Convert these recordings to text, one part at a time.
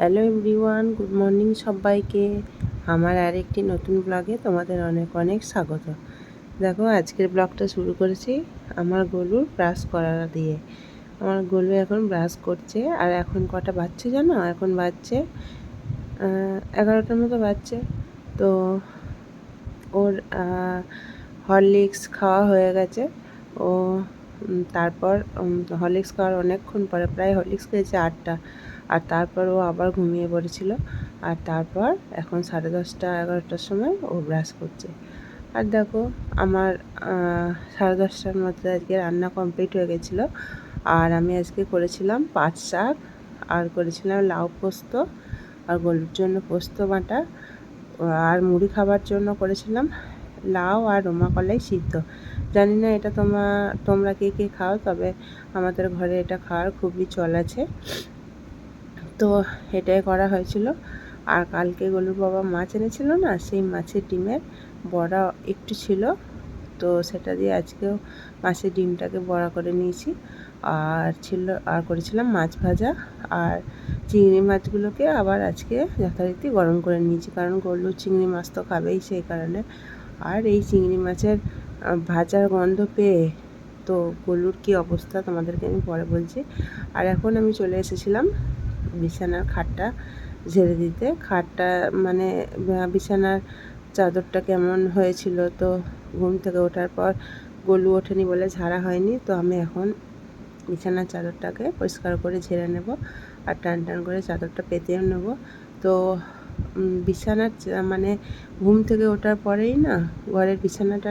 Hello everyone good morning সবাইকে। আমার আরেকটি নতুন ব্লগে তোমাদের অনেক অনেক স্বাগত। দেখো, আজকের ব্লগটা শুরু করেছি আমার গলুর ব্রাশ করা দিয়ে। আমার গলু এখন ব্রাশ করছে, আর এখন কটা বাজছে জানো? এখন বাজছে এগারোটার মতো বাজছে। তো ওর হরলিক্স খাওয়া হয়ে গেছে। ও তারপর হরলিক্স খাওয়ার অনেকক্ষণ পরে, প্রায় হরলিক্স খেয়েছে আটটা। আর তারপর ও আবার ঘুমিয়ে পড়েছিল। আর তারপর এখন সাড়ে দশটা, এগারোটার সময় ও ব্রাশ করছে। আর দেখো, আমার সাড়ে দশটার মধ্যে আজকে রান্না কমপ্লিট হয়ে গেছিল। আর আমি আজকে করেছিলাম পাট শাক, আর করেছিলাম লাউ পোস্ত, আর গলুর জন্য পোস্ত বাটা, আর মুড়ি খাবার জন্য করেছিলাম লাউ আর রোমা কলাই সিদ্ধ। জানি না এটা তোমা, তোমরা কে কে খাও, তবে আমাদের ঘরে এটা খাওয়ার খুবই চল আছে। তো এটাই করা হয়েছিল। আর কালকে গলুর বাবা মাছ এনেছিল না, সেই মাছের ডিমের বড়া একটু ছিল। তো সেটা দিয়ে আজকেও মাছের ডিমটাকে বড়া করে নিয়েছি। আর ছিল, আর করেছিলাম মাছ ভাজা। আর চিংড়ি মাছগুলোকে আবার আজকে যথারীতি গরম করে নিয়েছি, কারণ গলু চিংড়ি মাছ তো খাবেই সেই কারণে। আর এই চিংড়ি মাছের ভাজার গন্ধ পেয়ে তো গলুর কী অবস্থা তোমাদেরকে আমি পরে বলছি। আর এখন আমি চলে এসেছিলাম বিছানার খাটটা ঝেড়ে দিতে। খাটটা মানে বিছানার চাদরটা কেমন হয়েছিল তো ঘুম থেকে ওঠার পর গলু ওঠেনি বলে ঝাড়া হয়নি। তো আমি এখন বিছানার চাদরটাকে পরিষ্কার করে ঝেড়ে নেব আর টান টান করে চাদরটা পেতেও নেব। তো বিছানার মানে ঘুম থেকে ওঠার পরেই না ঘরের বিছানাটা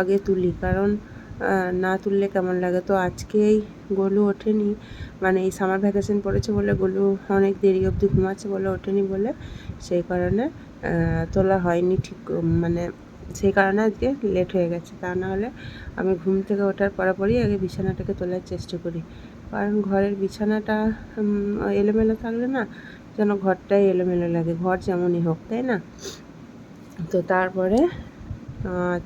আগে তুলি। কারণ না তুললে কেমন লাগে? তো আজকেই গলু ওঠেনি। মানে এই সামার ভ্যাকেশন পড়েছে বলে গলু অনেক দেরি অবধি ঘুমাচ্ছে বলে ওঠেনি বলে সেই কারণে তোলা হয়নি ঠিক মানে সেই কারণে আজকে লেট হয়ে গেছে। তা না হলে আমি ঘুম থেকে ওঠার পরপরই আগে বিছানাটাকে তোলার চেষ্টা করি। কারণ ঘরের বিছানাটা এলোমেলো থাকলে না যেন ঘরটাই এলোমেলো লাগে, ঘর যেমনই হোক, তাই না? তো তারপরে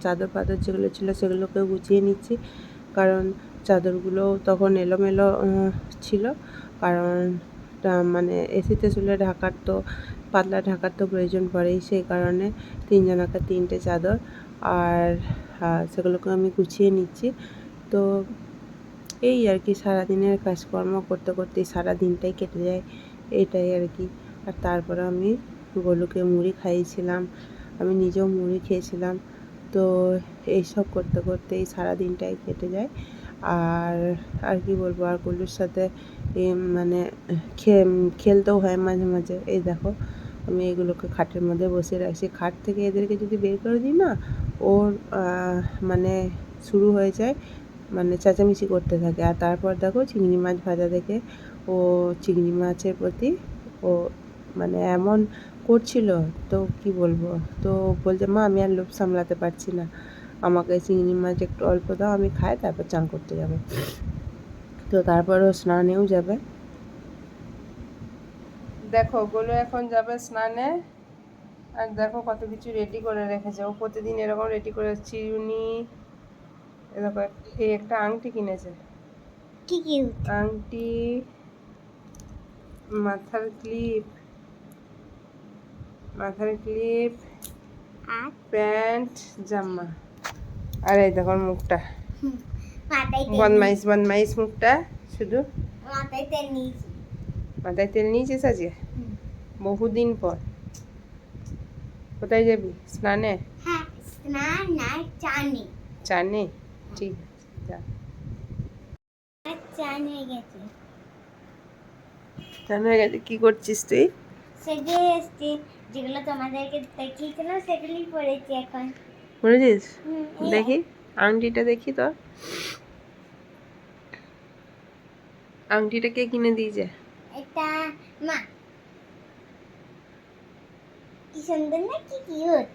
চাদর পাদর যেগুলো ছিল সেগুলোকেও গুছিয়ে নিচ্ছি। কারণ চাদরগুলো তখন এলোমেলো ছিল। কারণ মানে এসিতে শুলে ঢাকার তো, পাতলা ঢাকার তো প্রয়োজন পড়েই। সেই কারণে তিনজনাকে তিনটে চাদর আর সেগুলোকে আমি গুছিয়ে নিচ্ছি। তো এই আর কি, সারাদিনের কাজকর্ম করতে করতেই সারা দিনটাই কেটে যায়। এটাই আর কি। আর তারপরে আমি গোলুকে মুড়ি খাইয়েছিলাম। আমি নিজেও মুড়ি খেয়েছিলাম। তো এইসব করতে করতেই সারা দিনটাই কেটে যায়। আর আর কি বলব, আর গোলুর সাথে মানে খেলতেও হয় মাঝে মাঝে। এই দেখো, আমি এগুলোকে খাটের মধ্যে বসিয়ে রাখছি। খাট থেকে এদেরকে যদি বের করে দিই না, ওর মানে শুরু হয়ে যায় মানে চেঁচামেচি করতে থাকে। আর তারপর দেখো, চিংড়ি মাছ ভাজা দেখে, ও চিংড়ি মাছের প্রতি ও মানে এমন করছিল তো কি বলব? তো বলছে মা আমি আর লোভ সামলাতে পারছি না। আমাকে চিংড়ি মাছ একটু অল্প দাও আমি খাই তারপর চান করতে যাব। তো তারপর ও স্নানেও যাবে। দেখো গোলু এখন যাবে স্নানে। আর দেখো কত কিছু রেডি করে রেখেছে। ও প্রতিদিন এরকম রেডি করে চিরুনি এরকম এই একটা আংটি কিনেছে। আংটি মাথার ক্লিপ মাথার ক্লিপ প্যান্ট জামা। আর এই দেখো মুখটা। বদমাইশ বদমাইশ মুখটা শুধু। মাথায় তেল নিয়েছিস আজকে? বহুদিন পর। কোথায় যাবি? স্নানে? হ্যাঁ চানে ঠিক আছে চান হয়ে গেছে। কি করছিস তুই? যেগুলো তোমাদেরকে দেখিয়েছিলাম সেগুলোই পড়েছি এখন। এই- দেখি আংটিটা দেখি তো। আংটিটা কে কিনে দিয়েছে? এটা মা। কি সুন্দর না কি কিউট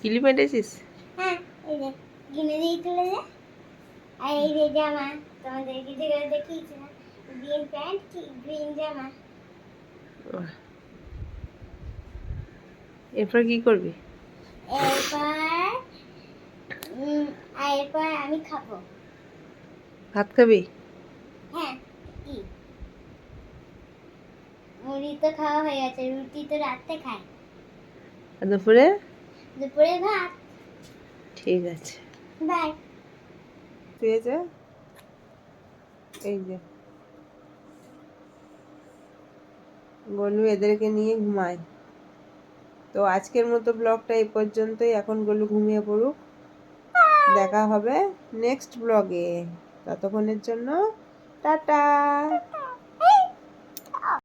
ক্লিপ এঁটেছিস হ্যাঁ এই যে কিনে দিয়েছিল যে। আর এই যে জামা তোমাদেরকে যেগুলো দেখিয়েছিলাম গ্রিন প্যান্ট গ্রিন জামা। এরপর কি করবি? এরপর এরপর আমি খাব। ভাত খাবি? হ্যাঁ মুড়ি তো খাওয়া হয়ে গেছে রুটি তো রাত্রে খায় দুপুরে? দুপুরে ভাত। ঠিক আছে। বাই। শুয়েছে এই যে। গলু এদেরকে নিয়ে ঘুমায়। তো আজকের মতো ব্লগটা এই পর্যন্তই। এখন গোলু ঘুমিয়ে পড়ুক। দেখা হবে নেক্সট ব্লগে। ততক্ষণের জন্য টাটা।